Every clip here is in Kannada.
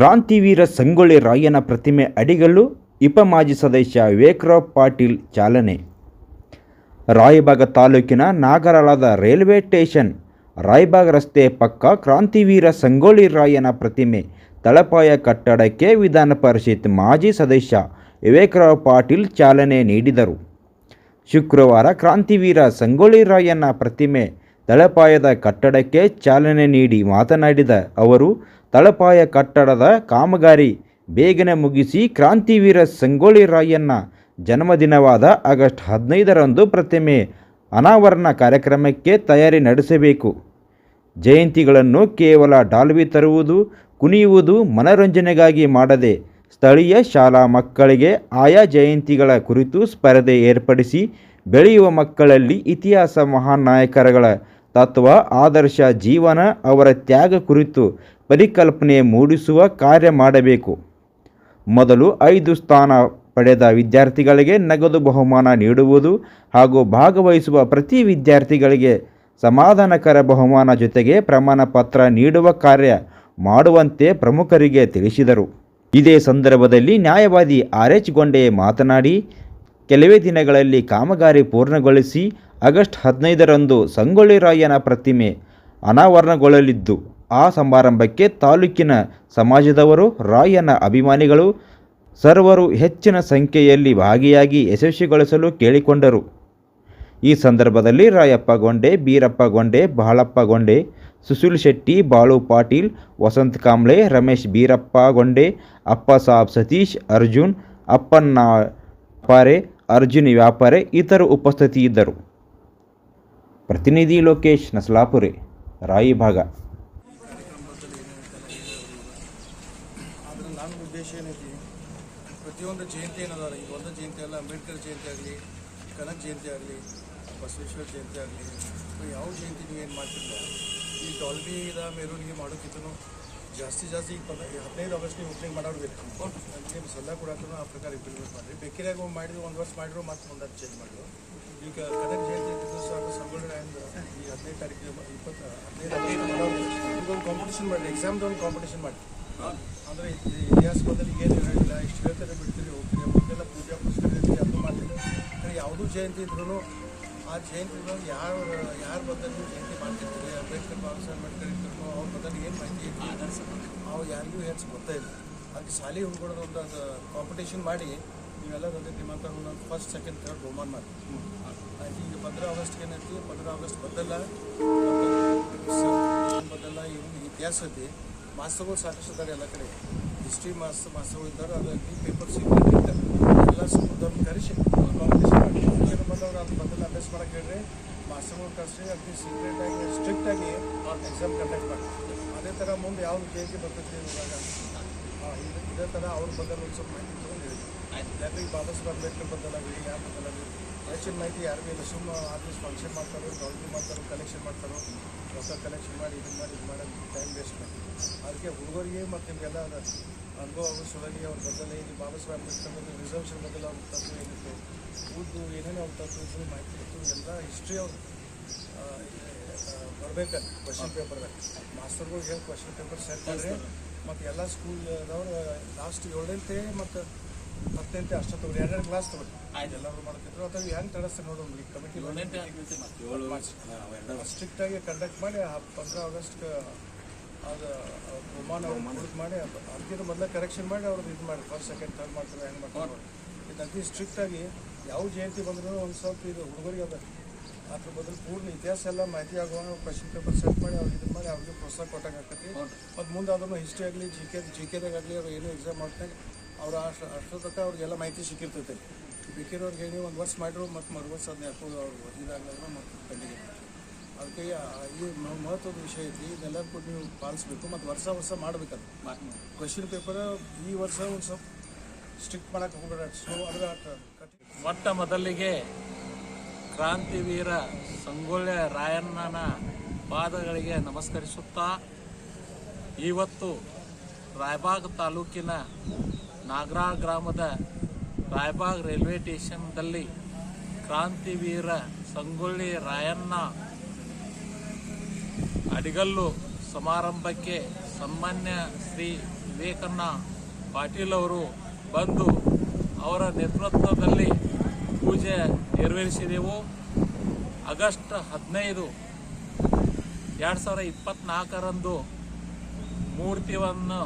ಕ್ರಾಂತಿವೀರ ಸಂಗೊಳ್ಳಿ ರಾಯನ ಪ್ರತಿಮೆ ಅಡಿಗಲ್ಲು ಇಪ ಮಾಜಿ ಸದಸ್ಯ ವಿವೇಕರಾವ್ ಪಾಟೀಲ್ ಚಾಲನೆ. ರಾಯಬಾಗ ತಾಲೂಕಿನ ನಾಗರಾಳದ ರೈಲ್ವೆ ಸ್ಟೇಷನ್ ರಾಯಬಾಗ್ ರಸ್ತೆ ಪಕ್ಕ ಕ್ರಾಂತಿವೀರ ಸಂಗೊಳ್ಳಿ ರಾಯನ ಪ್ರತಿಮೆ ತಳಪಾಯ ಕಟ್ಟಡಕ್ಕೆ ವಿಧಾನ ಪರಿಷತ್ ಮಾಜಿ ಸದಸ್ಯ ವಿವೇಕರಾವ್ ಪಾಟೀಲ್ ಚಾಲನೆ ನೀಡಿದರು. ಶುಕ್ರವಾರ ಕ್ರಾಂತಿವೀರ ಸಂಗೊಳ್ಳಿ ರಾಯಣ್ಣ ಪ್ರತಿಮೆ ತಳಪಾಯದ ಕಟ್ಟಡಕ್ಕೆ ಚಾಲನೆ ನೀಡಿ ಮಾತನಾಡಿದ ಅವರು, ತಳಪಾಯ ಕಟ್ಟಡದ ಕಾಮಗಾರಿ ಬೇಗನೆ ಮುಗಿಸಿ ಕ್ರಾಂತಿವೀರ ಸಂಗೊಳ್ಳಿ ರಾಯಣ್ಣ ಜನ್ಮದಿನವಾದ ಆಗಸ್ಟ್ ಹದಿನೈದರಂದು ಪ್ರತಿಮೆ ಅನಾವರಣ ಕಾರ್ಯಕ್ರಮಕ್ಕೆ ತಯಾರಿ ನಡೆಸಬೇಕು. ಜಯಂತಿಗಳನ್ನು ಕೇವಲ ಡಾಲ್ವಿ ತರುವುದು, ಕುಣಿಯುವುದು ಮನರಂಜನೆಗಾಗಿ ಮಾಡದೆ ಸ್ಥಳೀಯ ಶಾಲಾ ಮಕ್ಕಳಿಗೆ ಆಯಾ ಜಯಂತಿಗಳ ಕುರಿತು ಸ್ಪರ್ಧೆ ಏರ್ಪಡಿಸಿ ಬೆಳೆಯುವ ಮಕ್ಕಳಲ್ಲಿ ಇತಿಹಾಸ ಮಹಾನ್ ನಾಯಕರುಗಳ ತತ್ವ, ಆದರ್ಶ, ಜೀವನ ಅವರ ತ್ಯಾಗ ಕುರಿತು ಪರಿಕಲ್ಪನೆ ಮೂಡಿಸುವ ಕಾರ್ಯ ಮಾಡಬೇಕು. ಮೊದಲು ಐದು ಸ್ಥಾನ ಪಡೆದ ವಿದ್ಯಾರ್ಥಿಗಳಿಗೆ ನಗದು ಬಹುಮಾನ ನೀಡುವುದು ಹಾಗೂ ಭಾಗವಹಿಸುವ ಪ್ರತಿ ವಿದ್ಯಾರ್ಥಿಗಳಿಗೆ ಸಮಾಧಾನಕರ ಬಹುಮಾನ ಜೊತೆಗೆ ಪ್ರಮಾಣ ಪತ್ರ ನೀಡುವ ಕಾರ್ಯ ಮಾಡುವಂತೆ ಪ್ರಮುಖರಿಗೆ ತಿಳಿಸಿದರು. ಇದೇ ಸಂದರ್ಭದಲ್ಲಿ ನ್ಯಾಯವಾದಿ ಆರ್ ಎಚ್ ಗೊಂಡೆ ಮಾತನಾಡಿ ಕೆಲವೇ ದಿನಗಳಲ್ಲಿ ಕಾಮಗಾರಿ ಪೂರ್ಣಗೊಳಿಸಿ ಆಗಸ್ಟ್ ಹದಿನೈದರಂದು ಸಂಗೊಳ್ಳಿ ರಾಯನ ಪ್ರತಿಮೆ ಅನಾವರಣಗೊಳ್ಳಲಿದ್ದು, ಆ ಸಮಾರಂಭಕ್ಕೆ ತಾಲೂಕಿನ ಸಮಾಜದವರು, ರಾಯನ ಅಭಿಮಾನಿಗಳು ಸರ್ವರು ಹೆಚ್ಚಿನ ಸಂಖ್ಯೆಯಲ್ಲಿ ಭಾಗಿಯಾಗಿ ಯಶಸ್ವಿಗೊಳಿಸಲು ಕೇಳಿಕೊಂಡರು. ಈ ಸಂದರ್ಭದಲ್ಲಿ ರಾಯಪ್ಪ ಗೊಂಡೆ, ಬೀರಪ್ಪ ಗೊಂಡೆ, ಬಾಳಪ್ಪ ಗೊಂಡೆ, ಸುಶೀಲ್ ಶೆಟ್ಟಿ, ಬಾಳು ಪಾಟೀಲ್, ವಸಂತ್ ಕಾಂಬ್ಳೆ ರಮೇಶ್ ಬೀರಪ್ಪ ಗೊಂಡೆ, ಅಪ್ಪ ಸಾಬ್ ಸತೀಶ್, ಅರ್ಜುನ್, ಅಪ್ಪಣ್ಣ ವ್ಯಾಪಾರೆ ಅರ್ಜುನ್ ವ್ಯಾಪಾರೆ, ಇತರು ಉಪಸ್ಥಿತಿಯಿದ್ದರು. ಪ್ರತಿನಿಧಿ ಲೋಕೇಶ್, ನಸಲಾಪುರೆ, ರಾಯಿಭಾಗ. ಉದ್ದೇಶ ಏನೈತಿ, ಪ್ರತಿಯೊಂದು ಜಯಂತಿ ಏನದಾರ ಈ ಒಂದು ಜಯಂತಿ ಅಲ್ಲ, ಅಂಬೇಡ್ಕರ್ ಜಯಂತಿ ಆಗಲಿ, ಕನಕ ಜಯಂತಿ ಆಗಲಿ, ಬಸವೇಶ್ವರ ಜಯಂತಿ ಆಗಲಿ ಯಾವ ಜಯಂತಿ ನೀವು ಏನು ಮಾಡ್ತಿಲ್ಲ ಈ ಡಾಲ್ಬಿದ ಮೆರವಣಿಗೆ ಮಾಡೋಕ್ಕಿಂತನೂ ಜಾಸ್ತಿ ಜಾಸ್ತಿ ಈಗ ಪದ ಹದಿನೈದು ಆಗಸ್ಟ್ಗೆ ಓಪನಿಂಗ್ ಮಾಡೋರು ಬೇಕು ನಿಮ್ಮ ಸಲಹೆ ಕೂಡ ಆ ಪ್ರಕಾರ ಇಂಪ್ಲಿಮೆಂಟ್ ಮಾಡಿರಿ. ಬೇಕಿರಾಗ ಮಾಡಿದ್ರು ಒಂದು ವರ್ಷ ಮಾಡಿದ್ರು ಮತ್ತೆ ಮುಂದೆ ಚೇಂಜ್ ಮಾಡಿದ್ರು. ಈಗ ಕನಕ ಜಯಂತಿ ದಿವಸ ಸಂಗೊಳ್ಳಿ ಈ ಹದಿನೈದು ತಾರೀಕಿಗೆ ಇಪ್ಪತ್ತು ಹದಿನೈದು ಒಂದು ಕಾಂಪಿಟೇಷನ್ ಮಾಡಿ ಎಕ್ಸಾಮ್ದು ಒಂದು ಕಾಂಪಿಟೇಷನ್ ಮಾಡಿ ಅಂದರೆ ಇತಿಹಾಸ ಬದಲು ಏನು ಹೇಳಿಲ್ಲ ಇಷ್ಟು ಹೇಳ್ತಾರೆ ಬಿಡ್ತೀರಿ ಹೋಗ್ತೀರಿ ಮುಂದೆಲ್ಲ ಪೂಜಾ ಪುಸ್ತಕ ಅದು ಮಾಡ್ತೀರಿ. ಯಾವುದು ಯಾವುದೂ ಜಯಂತಿ ಇದ್ರೂ ಆ ಜಯಂತಿಗಳು ಯಾರು ಯಾರ ಬದಲು ಜಯಂತಿ ಮಾಡ್ತಿರ್ತೀವಿ ಅಂಬೇಡ್ಕರ್ ಬಾಬಾ ಸಾಹೇಬ್ ಅಂಬೇಡ್ಕರ್ ಇರ್ತಿರೋ ಅವ್ರ ಬದಲು ಏನು ಮಾಹಿತಿ ಅವು ಯಾರಿಗೂ ಹೆಚ್ಚು ಗೊತ್ತಾಯಿಲ್ಲ ಅದಕ್ಕೆ ಶಾಲೆ ಹುಡುಗರದ್ದು ಒಂದು ಅದು ಕಾಂಪಿಟೇಷನ್ ಮಾಡಿ ನೀವೆಲ್ಲ ಬಂದಿದ್ದು ನಿಮ್ಮಂತ ಒಂದೊಂದು ಫಸ್ಟ್ ಸೆಕೆಂಡ್ ಥರ್ಡ್ ಬಹುಮಾನ ಮಾಡಿ ಈಗ ಪಂದ್ರ ಆಗಸ್ಟ್ ಏನೈತಿ ಪಂದ್ರ ಆಗಸ್ಟ್ ಬದಲ ಬದಲ ಇವ್ನು ಇತಿಹಾಸ ಐತಿ ಮಾಸ್ತರ್ಗಳು ಸಾಕಷ್ಟು ಎಲ್ಲ ಕಡೆ ಹಿಸ್ಟ್ರಿ ಮಾಸ್ ಮಾಸ್ತರ್ಗಳು ಇದ್ದಾರೆ ಅದರಲ್ಲಿ ಪೇಪರ್ ಇರ್ತಾರೆ ಎಲ್ಲ ಸ್ಕೂಲ್ದವ್ರನ್ನ ಕರೆಸಿ ಕಾಂಪಿಟೇಷನ್ ಮಾಡಿ ಏನು ಬಂದವ್ರು ಅದು ಬದಲು ಅಭ್ಯಾಸ ಮಾಡೋಕ್ಕೆ ಹೇಳಿ ಮಾಸ್ತರ್ಗಳು ಕರೆಸಿ ಅತಿ ಸೀಕ್ರೆಟ್ ಸ್ಟ್ರಿಕ್ಟಾಗಿ ಎಕ್ಸಾಮ್ ಕಂಡಕ್ಟ್ ಮಾಡಿ ಅದೇ ಥರ ಮುಂದೆ ಯಾವ ಜಯಂತಿ ಬರ್ತೈತಿ ಇವಾಗ ಇದು ಥರ ಅವ್ರ ಬದಲು ಒಂದು ಸ್ವಲ್ಪ ಮಾಹಿತಿ ತೊಗೊಂಡು ಹೇಳಿ ಯಾಕಂದ್ರೆ ಬರಬೇಕು ಸಾಹೇಬ್ ಬದಲಾಗಲಿ ಯಾರು ಬದಲಾಗಲಿ ಹೆಚ್ಚಿನ ಮಾಹಿತಿ ಯಾರಿಗೂ ಇಲ್ಲ ಸುಮ್ಮ ಆಫೀಸ್ ಫಂಕ್ಷನ್ ಮಾಡ್ತಾರೋ ಡಾಲ್ಬಿ ಮಾಡ್ತಾರೋ ಕಲೆಕ್ಷನ್ ಮಾಡ್ತಾರೋ ಹೊಸ ಕಲೆಕ್ಷನ್ ಮಾಡಿ ಇದು ಮಾಡಿ ಇದು ಮಾಡಿ ಟೈಮ್ ವೇಸ್ಟ್ ಮಾಡಿ ಅದಕ್ಕೆ ಹುಡುಗರಿಗೆ ಮತ್ತು ನಿಮಗೆಲ್ಲ ಅನುಭವ ಆಗೋ ಸಲುವಾಗಿ ಅವ್ರ ಬದಲು ಇಲ್ಲಿ ಬಾಬಾ ಸಾಹೇಬ್ ಅಂಬೇಡ್ಕರ್ ಬಗ್ಗೆ ರಿಸರ್ವೇಷನ್ ಬದಲು ಅವ್ರ ತತ್ವ ಏನಿತ್ತು ಊದ್ದು ಏನೇನು ಅವ್ರ ತತ್ವ ಇತ್ತು ಮಾಹಿತಿ ಇತ್ತು ಎಲ್ಲ ಹಿಸ್ಟ್ರಿ ಅವ್ರು ಬರ್ಬೇಕು ಕ್ವಶನ್ ಪೇಪರ್ದಾಗ ಮಾಸ್ಟರ್ಗಳು ಹೇಳಿ ಕ್ವಶನ್ ಪೇಪರ್ ಸೆಟ್ ಮಾಡ್ರಿ. ಮತ್ತು ಎಲ್ಲ ಸ್ಕೂಲ್ದವ್ರು ಲಾಸ್ಟ್ ಏಳಂತೆ ಮತ್ತು ಹತ್ತಂತೆ ಅಷ್ಟು ತಗೊಳ್ಳಿ. ಎರಡೆರಡು ಕ್ಲಾಸ್ ತಗೊಳ್ಳಿ. ಎಲ್ಲರೂ ಮಾಡ್ತಿದ್ರು. ಅಥವಾ ಹೆಂಗೆ ತಡಸ್ತಾರೆ ನೋಡೋಣ ಈ ಕಮಿಟಿ ಸ್ಟ್ರಿಕ್ಟ್ ಆಗಿ ಕಂಡಕ್ಟ್ ಮಾಡಿ ಪಂದ್ರ ಆಗಸ್ಟ್ಗೆ ಅದು ಬಹುಮಾನ ಅವ್ರು ಮಾಡಿ ಅದಕ್ಕಿಂತ ಮೊದಲೇ ಕರೆಕ್ಷನ್ ಮಾಡಿ ಅವ್ರದ್ದು ಇದು ಮಾಡಿ. ಫಸ್ಟ್ ಸೆಕೆಂಡ್ ಥರ್ಡ್ ಮಾಡ್ತಾರೆ ಹೆಂಗೆ ಮಾಡ್ತಾರೆ ಇದು ಅತಿ ಸ್ಟ್ರಿಕ್ಟ್ ಆಗಿ ಯಾವ ಜಯಂತಿ ಬಂದ್ರೂ ಒಂದು ಸ್ವಲ್ಪ ಇದು ಹುಡುಗರಿಗೆ ಅದ ಅದ್ರ ಬದಲು ಪೂರ್ಣ ಇತಿಹಾಸ ಎಲ್ಲ ಮಾಹಿತಿ ಆಗುವ ಕ್ವಶನ್ ಪೇಪರ್ ಸೆಟ್ ಮಾಡಿ ಅವ್ರಿಗೆ ಇದು ಮಾಡಿ ಅವ್ರಿಗೆ ಪ್ರೋತ್ಸಾಹ ಕೊಟ್ಟಾಗ ಆಗ್ತೈತಿ. ಮತ್ತು ಮುಂದೆ ಅದನ್ನು ಹಿಸ್ಟ್ರಿ ಆಗಲಿ ಜಿ ಕೆ ಜಿ ಕೆದಾಗಲಿ ಅವ್ರು ಏನೋ ಎಕ್ಸಾಮ್ ಮಾಡ್ತಾರೆ ಅವ್ರು ಅಷ್ಟು ಅಷ್ಟರ ಅವ್ರಿಗೆಲ್ಲ ಮಾಹಿತಿ ಸಿಕ್ಕಿರ್ತೈತೆ. ಬೇಕಿರೋರ್ಗೆ ಹೇಳಿ ಒಂದು ವರ್ಷ ಮಾಡಿದ್ರು ಮತ್ತು ಮರು ವರ್ಷ ಅದನ್ನ ಯಾಕೋ ಅವ್ರು ಓದಿದಾಗಲ್ಲ ಮತ್ತು ಕಂಡಿಗೆ ಅದಕ್ಕೆ ಈ ಮಹತ್ವದ ವಿಷಯ ಐತಿ, ಇದೆಲ್ಲ ನೀವು ಪಾಲಿಸ್ಬೇಕು ಮತ್ತು ವರ್ಷ ವರ್ಷ ಮಾಡ್ಬೇಕದು. ಕ್ವಶನ್ ಪೇಪರ್ ಈ ವರ್ಷ ಒಂದು ಸ್ವಲ್ಪ ಸ್ಟ್ರಿಕ್ಟ್ ಮಾಡಕ್ಕೆ ಹೋಗ್ಬೇಡ. ಸೊ ಅದರ ಮೊಟ್ಟ ಮೊದಲಿಗೆ ಕ್ರಾಂತಿವೀರ ಸಂಗೊಳ್ಳಿ ರಾಯಣ್ಣನ ಪಾದಗಳಿಗೆ ನಮಸ್ಕರಿಸುತ್ತಾ, ಇವತ್ತು ರಾಯಬಾಗ್ ತಾಲೂಕಿನ ನಾಗರಾಳ್ ಗ್ರಾಮದ ರಾಯಬಾಗ್ ರೈಲ್ವೆ ಸ್ಟೇಷನ್ದಲ್ಲಿ ಕ್ರಾಂತಿವೀರ ಸಂಗೊಳ್ಳಿ ರಾಯಣ್ಣ ಅಡಿಗಲ್ಲು ಸಮಾರಂಭಕ್ಕೆ ಸನ್ಮಾನ್ಯ ಶ್ರೀ ವಿವೇಕಣ್ಣ ಪಾಟೀಲ್ ಅವರು ಬಂದು ಅವರ ನೇತೃತ್ವದಲ್ಲಿ ಪೂಜೆ ನೆರವೇರಿಸಿದೆವು. ಆಗಸ್ಟ್ ಹದಿನೈದು ಎರಡು ಸಾವಿರ ಇಪ್ಪತ್ತ್ನಾಲ್ಕರಂದು ಮೂರ್ತಿಯನ್ನು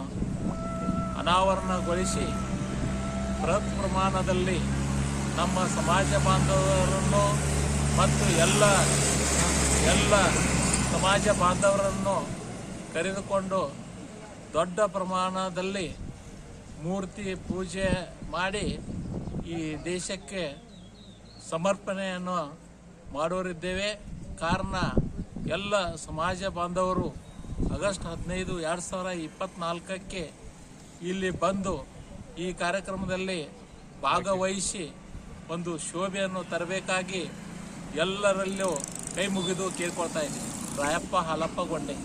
ಅನಾವರಣಗೊಳಿಸಿ ಬೃಹತ್ ಪ್ರಮಾಣದಲ್ಲಿ ನಮ್ಮ ಸಮಾಜ ಬಾಂಧವರನ್ನು ಮತ್ತು ಎಲ್ಲ ಎಲ್ಲ ಸಮಾಜ ಬಾಂಧವರನ್ನು ಕರೆದುಕೊಂಡು ದೊಡ್ಡ ಪ್ರಮಾಣದಲ್ಲಿ ಮೂರ್ತಿ ಪೂಜೆ ಮಾಡಿ ಈ ದೇಶಕ್ಕೆ ಸಮರ್ಪಣೆಯನ್ನು ಮಾಡೋರಿದ್ದೇವೆ ಕಾರಣ, ಎಲ್ಲ ಸಮಾಜ ಬಾಂಧವರು ಆಗಸ್ಟ್ ಹದಿನೈದು, ಎರಡು ಸಾವಿರ ಇಪ್ಪತ್ತ್ನಾಲ್ಕಕ್ಕೆ ಇಲ್ಲಿ ಬಂದು ಈ ಕಾರ್ಯಕ್ರಮದಲ್ಲಿ ಭಾಗವಹಿಸಿ ಒಂದು ಶೋಭೆಯನ್ನು ತರಬೇಕಾಗಿ ಎಲ್ಲರಲ್ಲೂ ಕೈ ಮುಗಿದು ಕೇಳ್ಕೊಳ್ತಾ ಇದ್ದೀನಿ. ರಾಯಪ್ಪ ಹಾಲಪ್ಪ ಗೊಂಡೆ